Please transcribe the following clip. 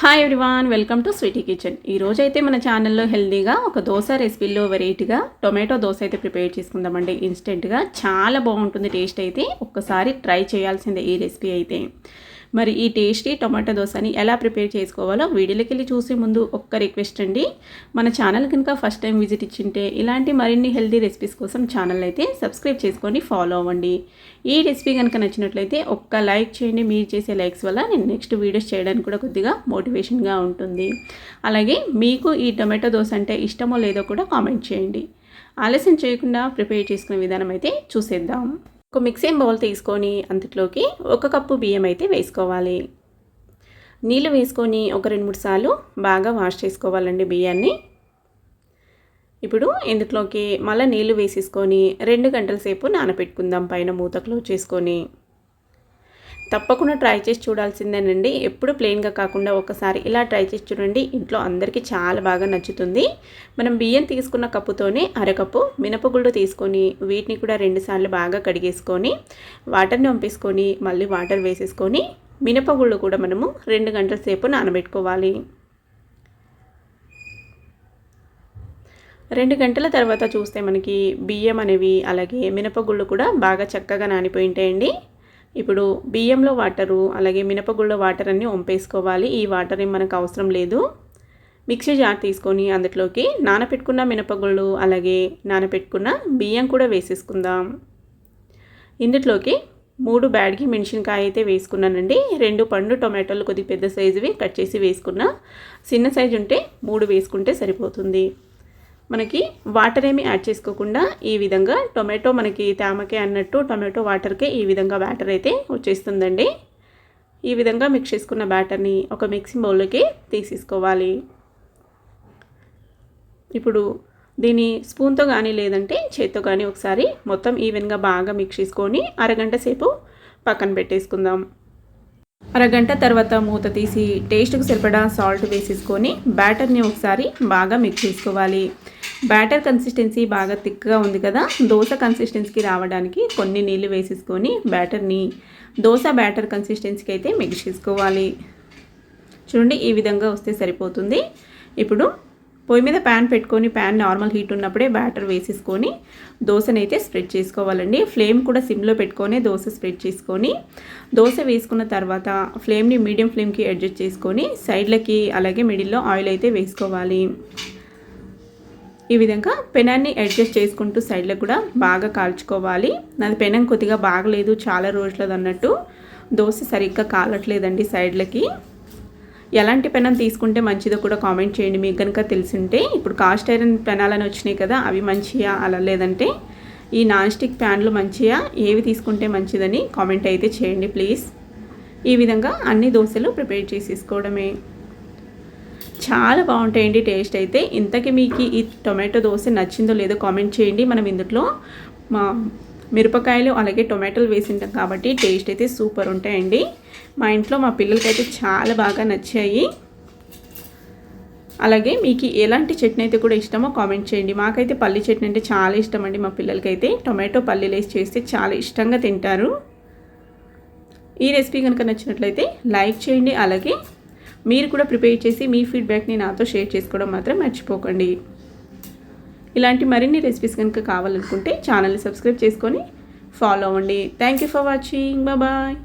Hi everyone welcome to Sweety Kitchen ఈ రోజైతే అయితే మన ఛానల్లో హెల్దీగా ఒక దోశ రెసిపీలో వెరైటీగా టొమాటో దోశ అయితే ప్రిపేర్ చేసుకుందామండి. ఇన్స్టెంట్గా చాలా బాగుంటుంది టేస్ట్ అయితే. ఒక్కసారి ట్రై చేయాల్సిందే ఈ రెసిపీ అయితే. మరి ఈ టేస్టీ టొమాటో దోశని ఎలా ప్రిపేర్ చేసుకోవాలో వీడియోలోకి వెళ్ళి చూసే ముందు ఒక్క రిక్వెస్ట్ అండి. మన ఛానల్ కనుక ఫస్ట్ టైం విజిట్ ఇచ్చింటే ఇలాంటి మరిన్ని హెల్దీ రెసిపీస్ కోసం ఛానల్ అయితే సబ్స్క్రైబ్ చేసుకొని ఫాలో అవ్వండి. ఈ రెసిపీ కనుక నచ్చినట్లయితే ఒక్క లైక్ చేయండి. మీరు చేసే లైక్స్ వల్ల నేను నెక్స్ట్ వీడియోస్ చేయడానికి కూడా కొద్దిగా మోటివేషన్గా ఉంటుంది. అలాగే మీకు ఈ టొమాటో దోశ అంటే ఇష్టమో లేదో కూడా కామెంట్ చేయండి. ఆలస్యం చేయకుండా ప్రిపేర్ చేసుకునే విధానం అయితే చూసేద్దాం. ఒక మిక్సింగ్ బౌల్ తీసుకొని అంతట్లోకి ఒక కప్పు బియ్యం అయితే వేసుకోవాలి. నీళ్ళు వేసుకొని ఒక రెండు మూడు సార్లు బాగా వాష్ చేసుకోవాలండి బియ్యాన్ని. ఇప్పుడు ఇందులోకి మళ్ళీ నీళ్ళు వేసేసుకొని రెండు గంటల సేపు నానబెట్టుకుందాం పైన మూత క్లోజ్ చేసుకొని. తప్పకుండా ట్రై చేసి చూడాల్సిందేనండి. ఎప్పుడు ప్లెయిన్గా కాకుండా ఒకసారి ఇలా ట్రై చేసి చూడండి. ఇంట్లో అందరికీ చాలా బాగా నచ్చుతుంది. మనం బియ్యం తీసుకున్న కప్పుతోనే అరకప్పు మినపగుళ్ళు తీసుకొని వీటిని కూడా రెండుసార్లు బాగా కడిగేసుకొని వాటర్ని పంపేసుకొని మళ్ళీ వాటర్ వేసేసుకొని మినపగుళ్ళు కూడా మనము రెండు గంటల సేపు నానబెట్టుకోవాలి. రెండు గంటల తర్వాత చూస్తే మనకి బియ్యం అనేవి అలాగే మినపగుళ్ళు కూడా బాగా చక్కగా నానిపోయి ఉంటాయండి. ఇప్పుడు బియ్యంలో వాటరు అలాగే మినపగుళ్ళ వాటర్ అన్నీ వంపేసుకోవాలి. ఈ వాటర్ ఏం మనకు అవసరం లేదు. మిక్సీ జార్ తీసుకొని అందులోకి నానపెట్టుకున్న మినపగుళ్ళు అలాగే నానపెట్టుకున్న బియ్యం కూడా వేసేసుకుందాం. ఇందులోకి మూడు బ్యాడ్కి మెణిసినకాయ అయితే వేసుకున్నానండి. రెండు పండు టొమాటోలు కొద్దిగా పెద్ద సైజువి కట్ చేసి వేసుకున్న చిన్న సైజు ఉంటే మూడు వేసుకుంటే సరిపోతుంది. మనకి వాటర్ ఏమి యాడ్ చేసుకోకుండా ఈ విధంగా టొమాటో మనకి తేమకే అన్నట్టు టొమాటో వాటర్కే ఈ విధంగా బ్యాటర్ అయితే వచ్చేస్తుందండి. ఈ విధంగా మిక్స్ చేసుకున్న బ్యాటర్ని ఒక మిక్సింగ్ బౌల్లోకి తీసేసుకోవాలి. ఇప్పుడు దీన్ని స్పూన్తో కానీ లేదంటే చేత్తో కానీ ఒకసారి మొత్తం ఈవెన్గా బాగా మిక్స్ చేసుకొని అరగంట సేపు పక్కన పెట్టేసుకుందాం. అరగంట తర్వాత మూత తీసి టేస్ట్కి సరిపడా సాల్ట్ వేసేసుకొని బ్యాటర్ని ఒకసారి బాగా మిక్స్ చేసుకోవాలి. బ్యాటర్ కన్సిస్టెన్సీ బాగా థిక్గా ఉంది కదా దోశ కన్సిస్టెన్సీకి రావడానికి కొన్ని నీళ్ళు వేసేసుకొని బ్యాటర్ని దోశ బ్యాటర్ కన్సిస్టెన్సీకి అయితే మిక్స్ చేసుకోవాలి. చూడండి ఈ విధంగా వస్తే సరిపోతుంది. ఇప్పుడు పొయ్యి మీద ప్యాన్ పెట్టుకొని ప్యాన్ నార్మల్ హీట్ ఉన్నప్పుడే బ్యాటర్ వేసేసుకొని దోశనైతే స్ప్రెడ్ చేసుకోవాలండి. ఫ్లేమ్ కూడా సిమ్లో పెట్టుకొని దోశ స్ప్రెడ్ చేసుకొని దోశ వేసుకున్న తర్వాత ఫ్లేమ్ని మీడియం ఫ్లేమ్కి అడ్జస్ట్ చేసుకొని సైడ్లకి అలాగే మిడిల్లో ఆయిల్ అయితే వేసుకోవాలి. ఈ విధంగా పెనాన్ని అడ్జస్ట్ చేసుకుంటూ సైడ్లో కూడా బాగా కాల్చుకోవాలి. నాది పెనం కొద్దిగా బాగలేదు చాలా రోజులది అన్నట్టు దోశ సరిగ్గా కాలట్లేదండి సైడ్లకి. ఎలాంటి పెనం తీసుకుంటే మంచిదో కూడా కామెంట్ చేయండి. మీకు కనుక తెలిసింటే ఇప్పుడు కాస్ట్ ఐరన్ పెనాలని వచ్చినాయి కదా అవి మంచియా అలా లేదంటే ఈ నాన్ స్టిక్ ప్యాన్లు మంచియా ఏవి తీసుకుంటే మంచిదని కామెంట్ అయితే చేయండి ప్లీజ్. ఈ విధంగా అన్ని దోశలు ప్రిపేర్ చేసేసుకోవడమే. చాలా బాగుంటాయండి టేస్ట్ అయితే. ఇంతకీ మీకు ఈ టొమాటో దోశ నచ్చిందో లేదో కామెంట్ చేయండి. మనం ఇందులో మా మిరపకాయలు అలాగే టొమాటోలు వేసింటాం కాబట్టి టేస్ట్ అయితే సూపర్ ఉంటాయండి. మా ఇంట్లో మా పిల్లలకైతే చాలా బాగా నచ్చాయి. అలాగే మీకు ఎలాంటి చట్నీ అయితే కూడా ఇష్టమో కామెంట్ చేయండి. మాకైతే పల్లి చట్నీ అంటే చాలా ఇష్టం అండి మా పిల్లలకైతే. టొమాటో పల్లీలు వేసి చేస్తే చాలా ఇష్టంగా తింటారు. ఈ రెసిపీ కనుక నచ్చినట్లయితే లైక్ చేయండి. అలాగే మీరు కూడా ప్రిపేర్ చేసి మీ ఫీడ్బ్యాక్ని నాతో షేర్ చేసుకోవడం మాత్రం మర్చిపోకండి. ఇలాంటి మరిన్ని రెసిపీస్ కనుక కావాలనుకుంటే ఛానల్ని సబ్స్క్రైబ్ చేసుకొని ఫాలో అవ్వండి. Thank you for watching bye